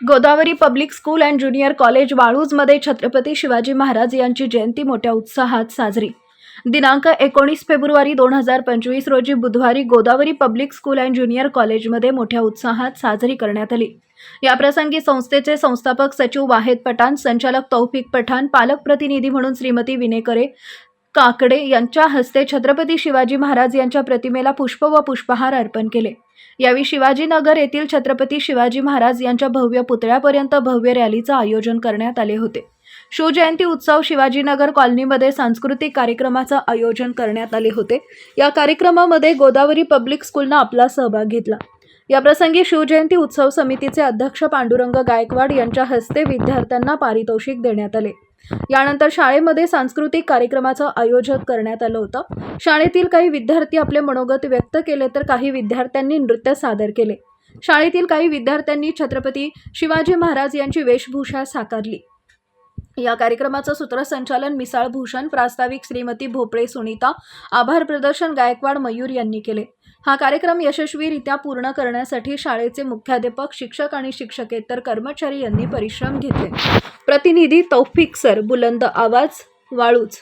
Godavari public school and junior college वाळूजमध्ये Chhatrapati Shivaji Maharaj यांची जयंती मोठ्या उत्साहात साजरी. दिनांक एकोणीस फेब्रुवारी दोन हजार पंचवीस रोजी बुधवारी Godavari public school and junior कॉलेजमध्ये मोठ्या उत्साहात साजरी करण्यात आली. याप्रसंगी संस्थेचे संस्थापक सचिव वाहेद पठाण संचालक तौफिक पठाण पालक प्रतिनिधी म्हणून श्रीमती विनेकरे काकडे यांच्या हस्ते छत्रपती शिवाजी महाराज यांच्या प्रतिमेला पुष्प व पुष्पहार अर्पण केले. यावेळी शिवाजीनगर येथील छत्रपती शिवाजी महाराज यांच्या भव्य पुतळ्यापर्यंत भव्य रॅलीचं आयोजन करण्यात आले होते. शिवजयंती उत्सव शिवाजीनगर कॉलनीमध्ये सांस्कृतिक कार्यक्रमाचं आयोजन करण्यात आले होते. या कार्यक्रमामध्ये गोदावरी पब्लिक स्कूलनं आपला सहभाग घेतला. याप्रसंगी शिवजयंती उत्सव समितीचे अध्यक्ष पांडुरंग गायकवाड यांच्या हस्ते विद्यार्थ्यांना पारितोषिक देण्यात आले. यानंतर शाळेमध्ये सांस्कृतिक कार्यक्रमाचं आयोजन करण्यात आलं होतं. शाळेतील काही विद्यार्थी आपले मनोगत व्यक्त केले तर काही विद्यार्थ्यांनी नृत्य सादर केले. शाळेतील काही विद्यार्थ्यांनी छत्रपती शिवाजी महाराज यांची वेशभूषा साकारली. या कार्यक्रमाचं सूत्रसंचालन मिसाळ भूषण प्रास्ताविक श्रीमती भोपळे सुनीता आभार प्रदर्शन गायकवाड मयूर यांनी केले. हा कार्यक्रम यशस्वीरित्या पूर्ण करण्यासाठी शाळेचे मुख्याध्यापक शिक्षक आणि शिक्षकेतर कर्मचारी यांनी परिश्रम घेतले. प्रतिनिधी तौफिक सर बुलंद आवाज वाळूच